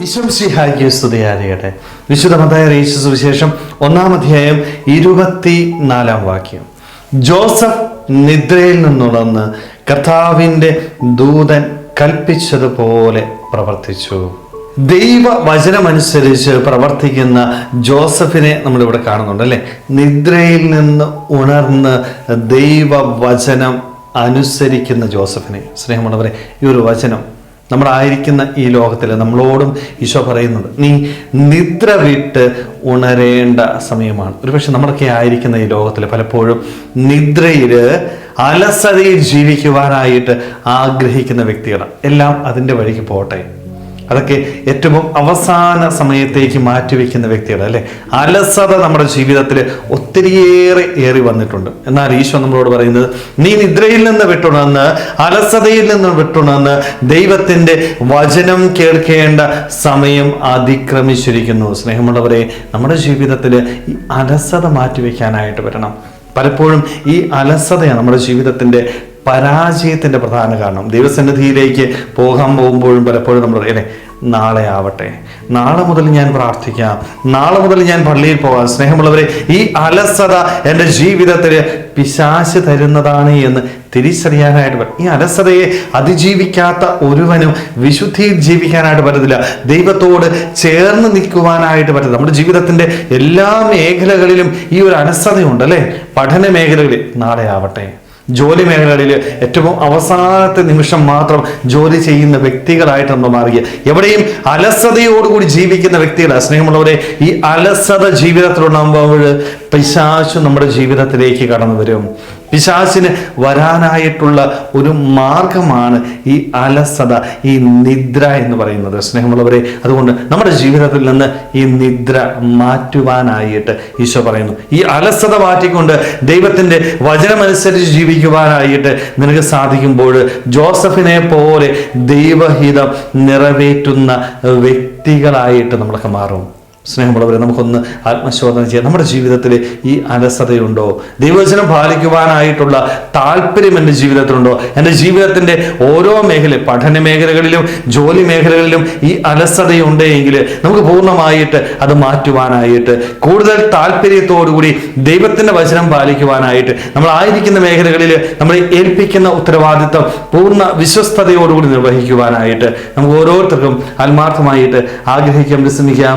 വിശംസിഹായിക്ക് സ്തുതിയായിരിക്കട്ടെ വിശുദ്ധ മതായ സുവിശേഷം ഒന്നാം അധ്യായം ഇരുപത്തി നാലാം വാക്യം. ജോസഫ് നിദ്രയിൽ നിന്നുണർന്ന് കർത്താവിന്റെ ദൂതൻ കൽപ്പിച്ചതുപോലെ പ്രവർത്തിച്ചു. ദൈവ വചനമനുസരിച്ച് പ്രവർത്തിക്കുന്ന ജോസഫിനെ നമ്മളിവിടെ കാണുന്നുണ്ട് അല്ലേ? നിദ്രയിൽ നിന്ന് ഉണർന്ന് ദൈവ വചനം അനുസരിക്കുന്ന ജോസഫിനെ. സ്നേഹമുള്ളവരെ ഈ ഒരു വചനം നമ്മളായിരിക്കുന്ന ഈ ലോകത്തിൽ നമ്മളോടും ഈശോ പറയുന്നത് നീ നിദ്ര വിട്ട് ഉണരേണ്ട സമയമാണ്. ഒരുപക്ഷെ നമ്മളൊക്കെ ആയിരിക്കുന്ന ഈ ലോകത്തിൽ പലപ്പോഴും നിദ്രയിൽ അലസതയിൽ ജീവിക്കുവാനായിട്ട് ആഗ്രഹിക്കുന്ന വ്യക്തികളാണ്. എല്ലാം അതിന്റെ വഴിക്ക് പോട്ടെ അതൊക്കെ ഏറ്റവും അവസാന സമയത്തേക്ക് മാറ്റിവെക്കുന്ന വ്യക്തികൾ അല്ലെ? അലസത നമ്മുടെ ജീവിതത്തിൽ ഒത്തിരിയേറെ ഏറി വന്നിട്ടുണ്ട്. എന്നാൽ ഈശോ നമ്മളോട് പറയുന്നത് നീ നിദ്രയിൽ നിന്ന് വിട്ടുണർന്ന് അലസതയിൽ നിന്ന് വിട്ടുണർന്ന് ദൈവത്തിന്റെ വചനം കേൾക്കേണ്ട സമയം അതിക്രമിച്ചിരിക്കുന്നു. സ്നേഹമുള്ളവരെ നമ്മുടെ ജീവിതത്തിൽ ഈ അലസത മാറ്റിവെക്കാനായിട്ട് വരണം. പലപ്പോഴും ഈ അലസതയാണ് നമ്മുടെ ജീവിതത്തിന്റെ പരാജയത്തിന്റെ പ്രധാന കാരണം. ദൈവസന്നിധിയിലേക്ക് പോകാൻ പോകുമ്പോഴും പലപ്പോഴും നമ്മൾ അല്ലേ നാളെ ആവട്ടെ. നാളെ മുതൽ ഞാൻ പ്രാർത്ഥിക്കാം. നാളെ മുതൽ ഞാൻ പള്ളിയിൽ പോകാം. സ്നേഹമുള്ളവരെ ഈ അലസത എന്റെ ജീവിതത്തിൽ പിശാശ് തരുന്നതാണ് എന്ന് തിരിച്ചറിയാനായിട്ട് പറ്റും. ഈ അലസതയെ അതിജീവിക്കാത്ത ഒരുവനും വിശുദ്ധിയിൽ ജീവിക്കാനായിട്ട് പറ്റത്തില്ല. ദൈവത്തോട് ചേർന്ന് നിൽക്കുവാനായിട്ട് പറ്റും നമ്മുടെ ജീവിതത്തിന്റെ എല്ലാ മേഖലകളിലും ഈ ഒരു അലസതയുണ്ട് അല്ലേ? പഠന മേഖലകളിൽ നാളെ ആവട്ടെ. ജോലി മേഖലകളിൽ ഏറ്റവും അവസാനത്തെ നിമിഷം മാത്രം ജോലി ചെയ്യുന്ന വ്യക്തികളായിട്ട് നമ്മൾ മാറുക എവിടെയും അലസതയോടുകൂടി ജീവിക്കുന്ന വ്യക്തികളാണ് സ്നേഹമുള്ളവരെ ഈ അലസത ജീവിതത്തിലുണ്ടാകുമ്പോൾ പിശാശു നമ്മുടെ ജീവിതത്തിലേക്ക് കടന്നു വരും. പിശാചിന് വരാനായിട്ടുള്ള ഒരു മാർഗമാണ് ഈ അലസത ഈ നിദ്ര എന്ന് പറയുന്നത്. സ്നേഹമുള്ളവരെ അതുകൊണ്ട് നമ്മുടെ ജീവിതത്തിൽ നിന്ന് ഈ നിദ്ര മാറ്റുവാനായിട്ട് ഈശോ പറയുന്നു. ഈ അലസത മാറ്റിക്കൊണ്ട് ദൈവത്തിന്റെ വചനമനുസരിച്ച് ജീവിക്കുവാനായിട്ട് നിനക്ക് സാധിക്കുമ്പോൾ ജോസഫിനെ പോലെ ദൈവഹിതം നിറവേറ്റുന്ന വ്യക്തികളായിട്ട് നമ്മളൊക്കെ മാറും. സ്നേഹമുള്ളവരെ നമുക്കൊന്ന് ആത്മശോധന ചെയ്യാം നമ്മുടെ ജീവിതത്തിൽ ഈ അലസതയുണ്ടോ? ദൈവവചനം പാലിക്കുവാനായിട്ടുള്ള താല്പര്യം എന്റെ ജീവിതത്തിലുണ്ടോ? എന്റെ ജീവിതത്തിന്റെ ഓരോ മേഖല പഠന മേഖലകളിലും ജോലി മേഖലകളിലും ഈ അലസതയുണ്ടെങ്കിൽ നമുക്ക് പൂർണമായിട്ട് അത് മാറ്റുവാനായിട്ട് കൂടുതൽ താല്പര്യത്തോടുകൂടി ദൈവത്തിന്റെ വചനം പാലിക്കുവാനായിട്ട് നമ്മൾ ആയിരിക്കുന്ന മേഖലകളിൽ നമ്മൾ ഏൽപ്പിക്കുന്ന ഉത്തരവാദിത്വം പൂർണ വിശ്വസ്തയോടുകൂടി നിർവഹിക്കുവാനായിട്ട് നമുക്ക് ഓരോരുത്തർക്കും ആത്മാർത്ഥമായിട്ട് ആഗ്രഹിക്കാം ശ്രമിക്കാം